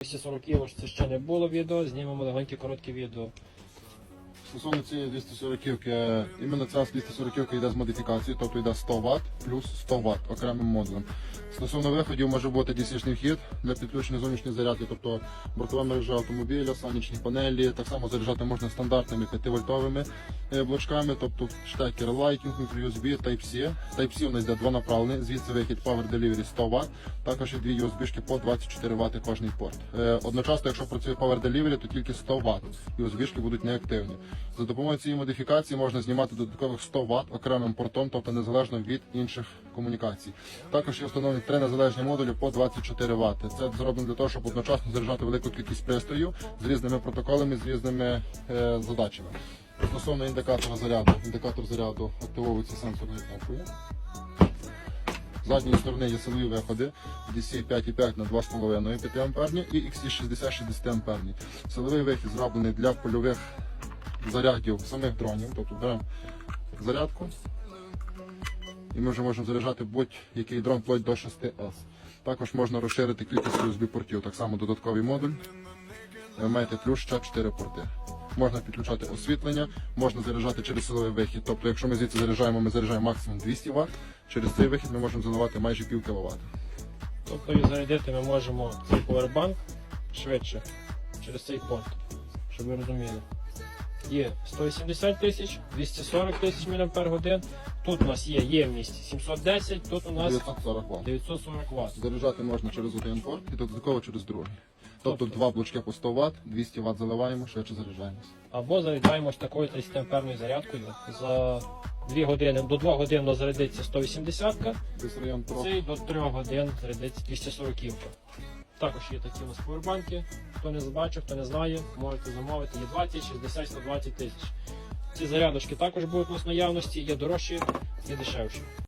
240 євро це ще не було відео, знімемо легеньке коротке відео. Стосовно цієї 240-ки, іменно ця 240-ка йде з модифікацією, тобто йде 100 Вт плюс 100 Вт окремим модулем. Стосовно виходів може бути DC-шний вхід для підключення зовнішньої зарядки, тобто бортова мережа автомобіля, сонячні панелі. Так само заряджати можна стандартними 5-вольтовими е, блочками, тобто штекер Lightning, microUSB, Type-C. Type-C у нас йде двонаправлений, звідси вихід Power Delivery 100 Вт, також і дві USB-шки по 24 Вт кожний порт. Е, Одночасно, якщо працює Power Delivery, то тільки 100 Вт. USB-шки будуть неактивні. За допомогою цієї модифікації можна знімати додаткових 100 Вт окремим портом, тобто незалежно від інших комунікацій. Також є встановлені три незалежні модулі по 24 Вт. Це зроблено для того, щоб одночасно заряджати велику кількість пристроїв з різними протоколами, з різними е, задачами. Стосовно індикатора заряду, індикатор заряду активовується сенсорною кнопкою. З задньої сторони є силові виходи DC 5,5 на 2,5 5 амперні і XC60 60 амперні. Силовий вихід зроблений для польових зарядів самих дронів, тобто беремо зарядку і ми вже можемо заряджати будь-який дрон вплоть до 6S. Також можна розширити кількість USB портів, так само додатковий модуль. Ви маєте плюс ще 4 порти. Можна підключати освітлення, можна заряджати через силовий вихід. Тобто, якщо ми звідси заряджаємо, ми заряджаємо максимум 200 Вт. Через цей вихід ми можемо заливати майже пів кВт. Тобто зарядити ми можемо цей повербанк швидше через цей порт, щоб ви розуміли. Є 180 тисяч, 240 тисяч мАч. Тут у нас є ємність 710, тут у нас 940 Вт. 940 Вт. Заряджати можна через один порт і додатково через другий. Тобто два блочки по 100 Вт, 200 Вт заливаємо, швидше заряджаємося. Або заряджаємо ж такою 30-амперною зарядкою. За 2 години, до 2 годин у нас зарядиться 180 Десь район трьох. до 3 годин зарядиться 240 Також є такі у нас повербанки. Хто не бачив, хто не знає, можете замовити. Є 20, 60, 120 тисяч. Ці зарядочки також будуть у нас наявності, є дорожчі, є дешевші.